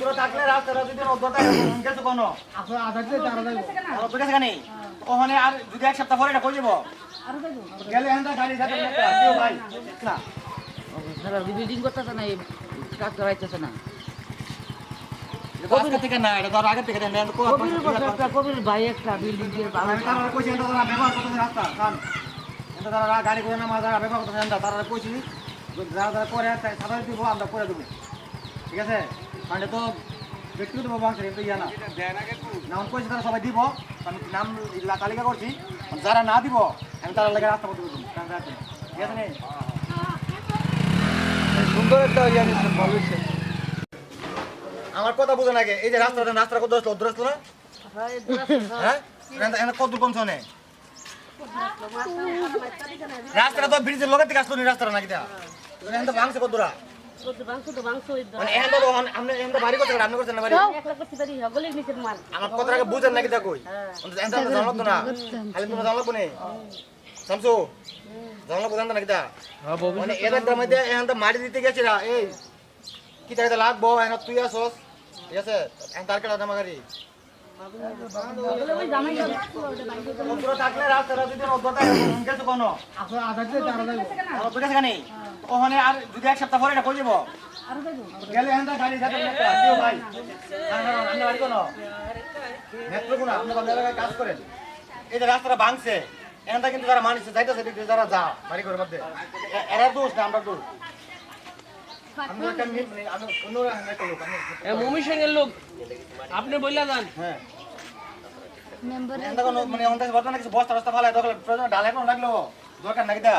পুরো থাকলে রাস্তাটা যদি রোদ্দটা গেছে কোনো? গেছে কেন ওখানে আর যদি এক সপ্তাহ পরে এটা করে যাব গেলে এখান গাড়ি যাতে ভাই না। তারা করতেছে না কাজ করাইতেছে না। থেকে না এটা ধর আগে থেকে দেন এটা কো কবির বসে একটা কবির ভাই একটা বিল্ডিং দিয়ে ভালো আমি তারা কইছি ব্যবহার করতেছে রাস্তা এটা তারা গাড়ি করে না মাঝে ব্যবহার করতেছে তারা কইছি যারা যারা করে সাধারণ দিব আমরা করে দেবো। ঠিক আছে? তো ব্যক্তিগত ভাবে কিন্তু ইয়া না। নাম কইছি তারা সবাই দিব। আমি নাম তালিকা করছি। যারা না দিব আমি তারা লাগে রাস্তা করতে ঠিক আছে? সুন্দর একটা ইয়া আমার কথা বুঝেন আগে। এই যে রাস্তাটা রাস্তাটা কত আসলো? দূর আসলো না? হ্যাঁ? কত দূর পৌঁছনে রাস্তাটা তো ব্রিজের লোকের থেকে আসলো রাস্তাটা নাকি ভাঙছে কত দূরা? আমার কথা বুঝেন নাকি না। খালি না শামসু নাকি তা? মানে এদের মধ্যে এখানে তো মাটি দিতে গেছি এই কি তাকে লাগবো? এখানে তুই আসস। ঠিক আছে? এখন তার কেটে জামা গাড়ি থাকলে গেছে কোনো। রোদ্দ গেছে কেন? ওখানে আর যদি এক সপ্তাহ পরে এটা যাব? গেলে এখান থেকে গাড়ি যাতে ভাই। আপনি বাড়ি কোনো মেট্রো আপনি কোন জায়গায় কাজ করেন? এই যে রাস্তাটা ভাঙছে এখানটা কিন্তু যারা মানিছে যাইতেছে যারা যা বাড়ি করে মধ্যে এরা দোষ না আমরা দোষ। মানে মমি লোক আপনি বললা যান। হ্যাঁ। কোনো মানে বস্তা বস্তা ফালাই দরকার প্রয়োজন ডালে কোনো লাগল দরকার নাকি দা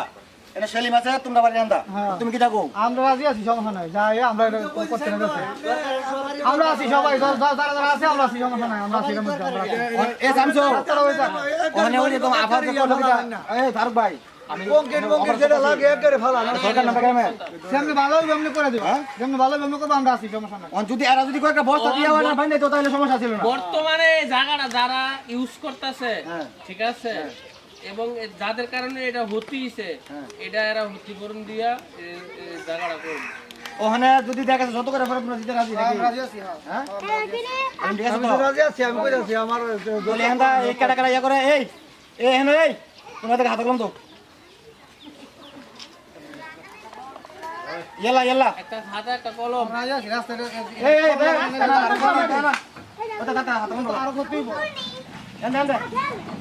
এনে সেলিম আছে তোমরা বাড়ি হ্যাঁ। তুমি কি থাকো? আমরা রাজি আছি সমস্যা নাই। যাই আমরা করতে না আমরা আছি সবাই যারা যারা আছে আমরা আছি সমস্যা নাই। আমরা আছি। এ হয়ে। ওখানে ওই এই ফারুক ভাই। আমি বঙ্কের বঙ্কের যেটা লাগে একেবারে ভালো। সরকার কেমন? যেমনি ভালো এমনি করে দিবা। যেমনি ভালো এমনি করব আমরা আছি সমস্যা নাই। যদি এরা যদি কয়েকটা বস্তা দিয়ে হয় না ভাই তো তাহলে সমস্যা ছিল না। বর্তমানে জায়গাটা যারা ইউজ করতেছে হ্যাঁ। ঠিক আছে? এবং যাদের কারণে এটা হতিছে হ্যাঁ। এটা এরা ক্ষতিপূরণ দিয়া জায়গাটা করবে ওখানে যদি দেখা যাচ্ছে যত করে ফেরত দিতে রাজি নাকি রাজি আছি হ্যাঁ হ্যাঁ আমি ঠিক আছে আমি তো তো রাজি আছি আমি কই আছি আমার বলে এখানটা এই কাটা কাটা ইয়া করে এই এই হেন এই তোমাদের হাতে কলম তো ইয়ালা ইয়ালা একটা খাতা একটা কলম রাজি আছি রাস্তাটা এই এই না না না ওটা দাদা হাতে কলম আরও করতেই বল। এন্ড এন্ড গাড়ি শুনতে কত মন আচ্ছা রে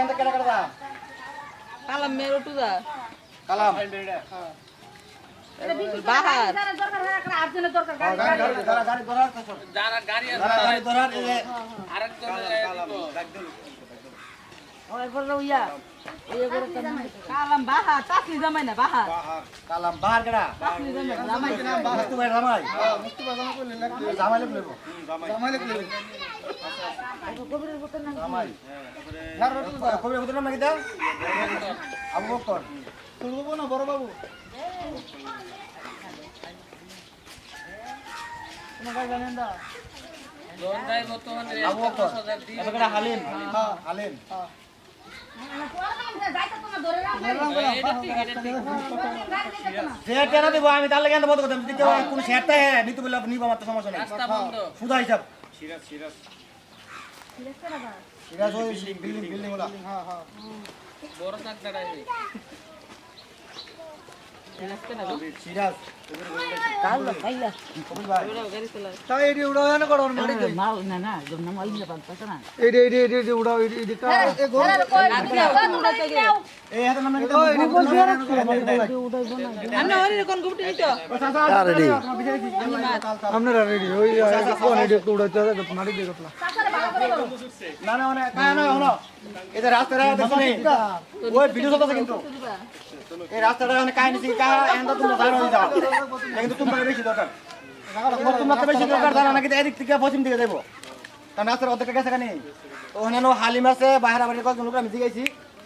ఎంత কেডা কেডা কালাম মেরো টু দা কালাম বাহার গাড়ি ধরা গাড়ি ধরা যারা গাড়ি যে আরেকজন বড় বাবু? হালিম? হ্যাঁ। হালিম। কেন দিব আমি তার লাগে বন্ধ করতাম। যদি কোনো শেয়ারটা হ্যাঁ নিতে নিব আমার তো সমস্যা নেই। সুদা হিসাব। সিরাজ ওই বিল্ডিং বিল্ডিং ওলা। হ্যাঁ হ্যাঁ। বড় চাকরিটা সিরাজ। দিয়ে গুপটি নিতো। রেডি আপনারা রেডি ওই একটু উড়াইতে মারি দে গতলা না না মানে কায় না হলো এই রাস্তাটা দেখো নি ওই ভিডিও চলতেছে কিন্তু। এই রাস্তাটা কাহিনী কাহা এন্ড তুমি হয়ে যাও। কিন্তু তোমার বেশি দরকার। তোমরা তো বেশি দরকার জানা নাকি এদিক থেকে পশ্চিম দিকে যাব কারণ রাস্তার অর্ধেক গেছে কানি ওখানে হালিম আছে বাইরে বাড়ির কয়েকজন লোক আমি জিজ্ঞাসি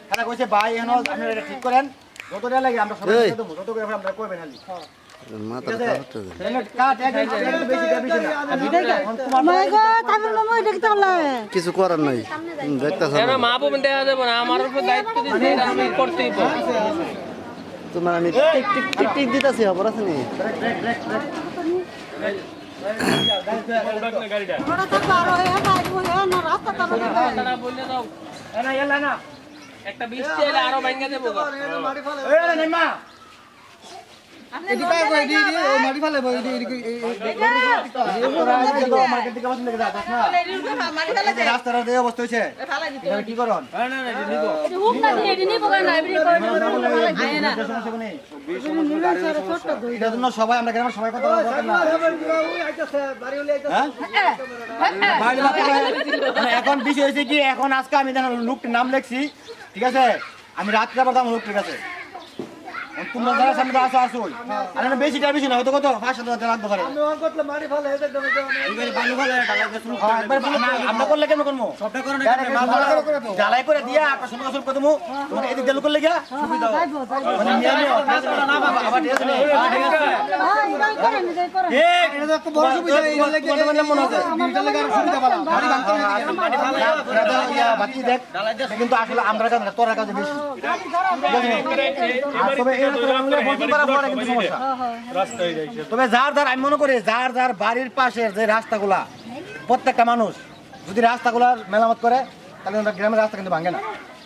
তারা কইছে ভাই এখন আপনি এটা ঠিক করেন। যত লাগে আমরা সবাই দেবো। যত করে আমরা করবেন খালি ঠিক আছে? তাহলে কাট এক এক একটু বেশি দেওয়া বেশি না। এখন তোমার মাই গো তামিল মামা দেখতে পারলাম কিছু করার নাই। মা বোন দেওয়া যাবে না? আমার উপর দায়িত্ব দিচ্ছে আমি করতেই পারি তোমার আমি টিক টিক টিক টিক দিতেছি খবর আছে নি হয়ে একটা বৃষ্টি আরও ভাঙ্গা দেবো গা। এ না নেমা এদিকে আগে এদিকে এদিকে মাটি ফেলে বই এদিকে আজকে তো মার্কেট থেকে না এই যে রাস্তার অবস্থা কি করন হুক না দিয়ে এটার জন্য সবাই আমরা গ্রামের সবাই কথা বলা দরকার না হ্যাঁ? বাড়ি মানে এখন বিষয় হয়েছে কি এখন আজকে আমি নাম লিখছি ঠিক আছে আমি রাত্রে আবার দাম লুক ঠিক আছে তোমরা যারা সামনে আসো আসো আর এখানে বেশি টাকা বেশি না হয়তো কত পাঁচ সাত হাজার লাগতে পারে হ্যাঁ, একবার বলো, আমরা করলে কেন করব জ্বালাই করে দিয়া আপনার দেবো এদিক দিয়ে করলে গিয়া সুবিধা মানে নিয়ে নিও, আবার ঠিক আছে হ্যাঁ, ঠিক আছে। তবে যার যার, আমি মনে করি যার যার বাড়ির পাশের যে রাস্তাগুলা, প্রত্যেকটা মানুষ যদি রাস্তাগুলার মেরামত করে, তাহলে গ্রামের রাস্তা কিন্তু ভাঙে না।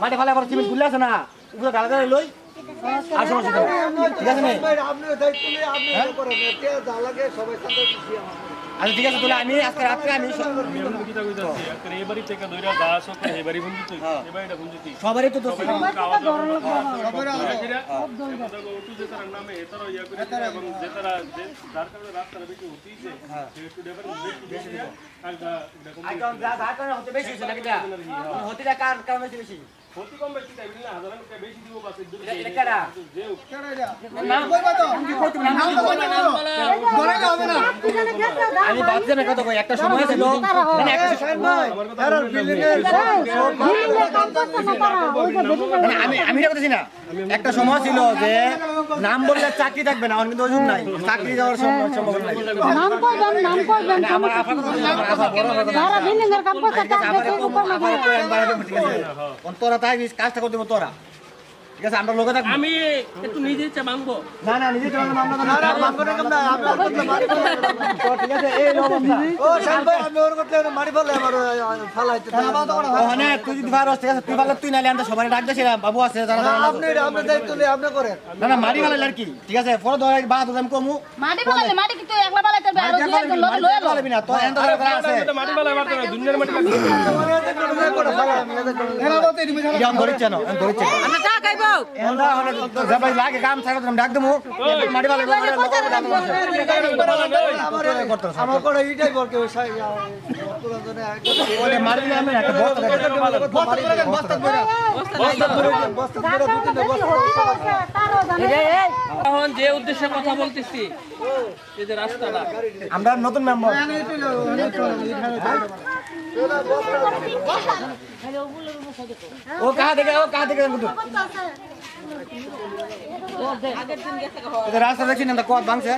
মাটি ফালে সিমেন্ট গুলে আছে না। লালে লই। আচ্ছা ঠিক আছে তাহলে আমি আজকে রাত্রে আমি এবারই থেকে দইরা দাস ওকে এবারই বন্ধু তুই এবারই বন্ধু তুই সবারই তো দোষী যে তার নামে এতারা করে এবং যে তারা যে যার কারণে রাস্তাটা বেশি হতিছে সে একটু ডেভার বেশি দিব আর দেখো আইকন যা যা কারণে হতে বেশি হচ্ছে নাকি এটা হতে কার কারণে বেশি? বেশি কম বেশি টাইম না হাজার টাকা বেশি দিব বাস একদম এটা এটা কারা? যেও। নাম কইবা তো? আমি কইতে নাম কইবা না ধরাইলে হবে না? আমি ভাবছি না কত কই একটা সময় ছিল মানে একটা সময় আমি আমি এটা না। একটা সময় ছিল যে নাম বললে চাকরি থাকবে না আমার কিন্তু ওজন নাই। চাকরি যাওয়ার সম্ভব- সম্ভাবনা নাই। নাম করবেন নাম করবেন আমার আফা বিল্ডিং এর কাম করতে তোরা তাই কাজটা করতে তোরা। ঠিক আছে আমরা লোকে থাকব। আমি একটু নিজে ইচ্ছা ভাঙবো না না নিজে চলে মামলা না না। মামলা করতে না আমরা করতে মারি তো ঠিক আছে এই অবস্থা ও শান্ত ভাই আমি ওর করতে মারি ফেলে আমার ফালাইতে ওখানে তুই যদি পারস ঠিক আছে তুই পারলে তুই নালে আমরা সবাই ডাক দিছি বাবু আছে যারা আপনি আপনি দায়িত্ব নিয়ে আপনি করেন। না না মারি ফেলে আর কি। ঠিক আছে পরে ধরে বাদ আমি কমু। মাটি ফেলালে মাটি কিন্তু একলা ফেলাইতে আরও দুই একজন লয়ে লো। না তো এন্ড ধরে আছে। মাটি বালা মারতে না দুনিয়ার মাটি লাগবে এরা তো এদিকে ছাড়া ইয়াম ধরিছে না আমি চা খাইবো। এন্ডা লাগে কাম ছাড়া তুমি ডাক দেবো। মারি ফেলে আমার করে এইটাই বল কেউ ওরে মারি না আমি একটা বস্তা দেখে বস্তা করে বস্তা করে বস্তা করে বস্তা করে তারও জানে এখন যে উদ্দেশ্যে কথা বলতেছি এই যে রাস্তাটা। আমরা নতুন মেম্বার ও कहां থেকে, ও कहां থেকে গুটু রাস্তা দেখছেন না কোয়া ভাঙছে?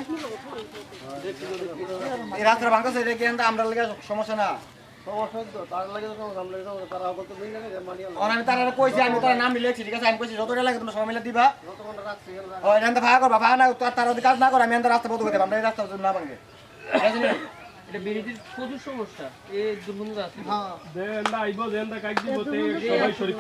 এই রাস্তা ভাঙছে এটা কি আমরা লাগে সমস্যা না? আমি তারা কইছি, আমি তারা নাম লিখছি, ঠিক আছে? আমি কইছি, যতটা লাগে তোমরা সবাই মিলে দিবা। ভাগ এটা ভাড়া করবা ভাড়া না, তারা কাজ না করো আমি রাস্তা বদল করে দেবো, আমরা এই রাস্তা না ভাঙবে। ঠিক এটা বিরোধীর প্রচুর সমস্যা। এই দুর্গন্ধ আছে হ্যাঁ। দেন আইবো দেন দা সবাই শরীর